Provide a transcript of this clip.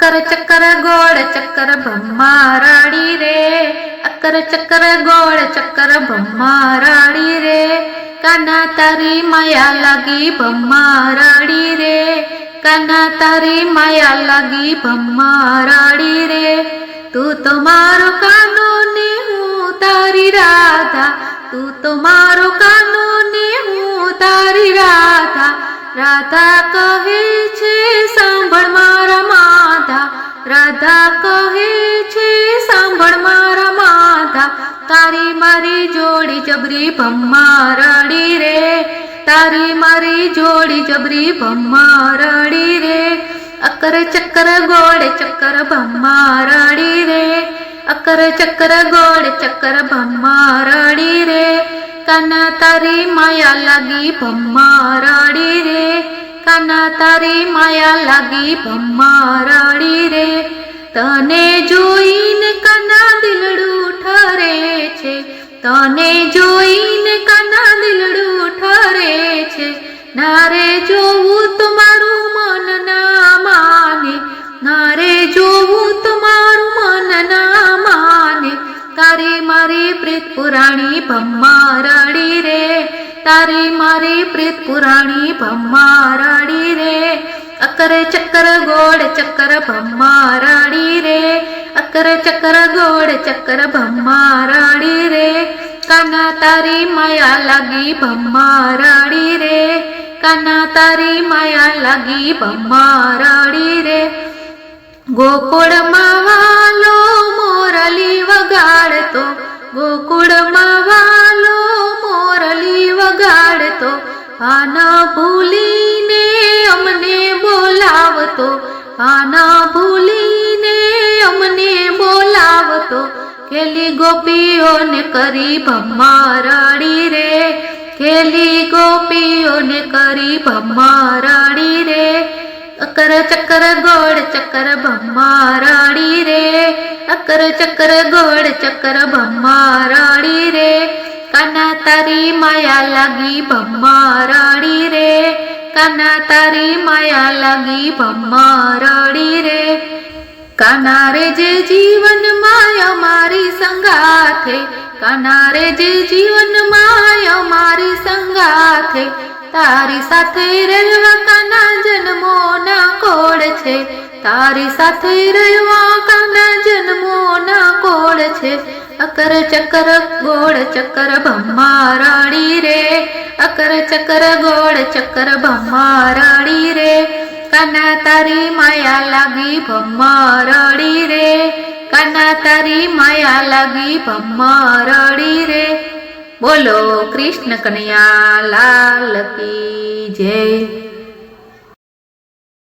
અકર ચક્કર ગોળ ચક્કર રડી રે. અકર ચક્કર ગોળ ચક્કર રડી રે. કાના તારી માયા લાગી રડી રે. કાના તારી માયા લાગી રડી રે. તું તો મારો કાનો ને હું તારી રાધા. તું તો મારો કાનો ને હું તારી રાધા. રાધા કહે છે માધા રાધા કહે છે, સાંભળ મારા માતા તારી મારી જોડી જબરી ભમ્મા રડી રે, તારી મારી જોડી જબરી ભમ્મા રડી રે, અકર ચક્કર ગોળ ચક્કર ભમ્મા રડી રે, અકર ચક્કર ગોળ ચક્કર ભમ્મા રડી રે, કાના તારી માયા લાગી ભમ્મા રડી રે કાના તારી માયા લાગી ભમ્મા રડી રે. તને જોઈને કના દિલડું ઠરે છે. તને જોઈને કના દિલડું ઠરે છે. નારે જોવું તમારું મન ના માને. નારે જોવું તમારું મન ના માને. તારી મારી પ્રીત પુરાણી ભમ્મા રડી રે. તારી મારી પ્રીત પુરાણી ભમ્મા રડી રે. અકર ચક્કર ગોળ ચક્કર ભમ્મા રડી રે. અકર ચક્કર ગોળ ચક્કર ભમ્મા રડી રે. કાના તારી માયા લાગી ભમ્મા રડી રે. કાના તારી માયા લાગી ભમ્મા રડી રે. ગોકુળમાં વાલો મોરલી વગાડતો. ગોકુળમાં પાન ભૂલીને અમને બોલાવતો, આના ભૂલીને અમને બોલાવતો ખેલી ગોપીઓને કરી ભમ્મા રડી રે ખેલી ગોપીઓને કરી ભમ્મા રડી રે, અકર ચક્કર ગોળ ચક્કર ભમ્મા રડી રે, અકર ચક્કર ગોળ ચક્કર ભમ્મા રડી રે કાના તારી માયા લાગી ભમ્મા રડી રે કાના તારી માયા લાગી ભમ્મા રડી રે કાના રે જે જીવન માયા મારી સંગાથે કાના રે જે જીવન માયા મારી સંગાથે તારી સાથે રહેવા કાના જન્મોના કોડ છે તારી સાથે રહેવા કાના છે અકર ચકર ગોળ ચકર ભમ્મા રડી રે. અકર ચકર ગોળ ચકર ભમ્મા રડી રે. કાના તારી માયા લાગી ભમ્મા રડી રે. કાના તારી માયા લાગી ભમ્મા રડી રે. બોલો કૃષ્ણ કનૈયા લાલ કી જય.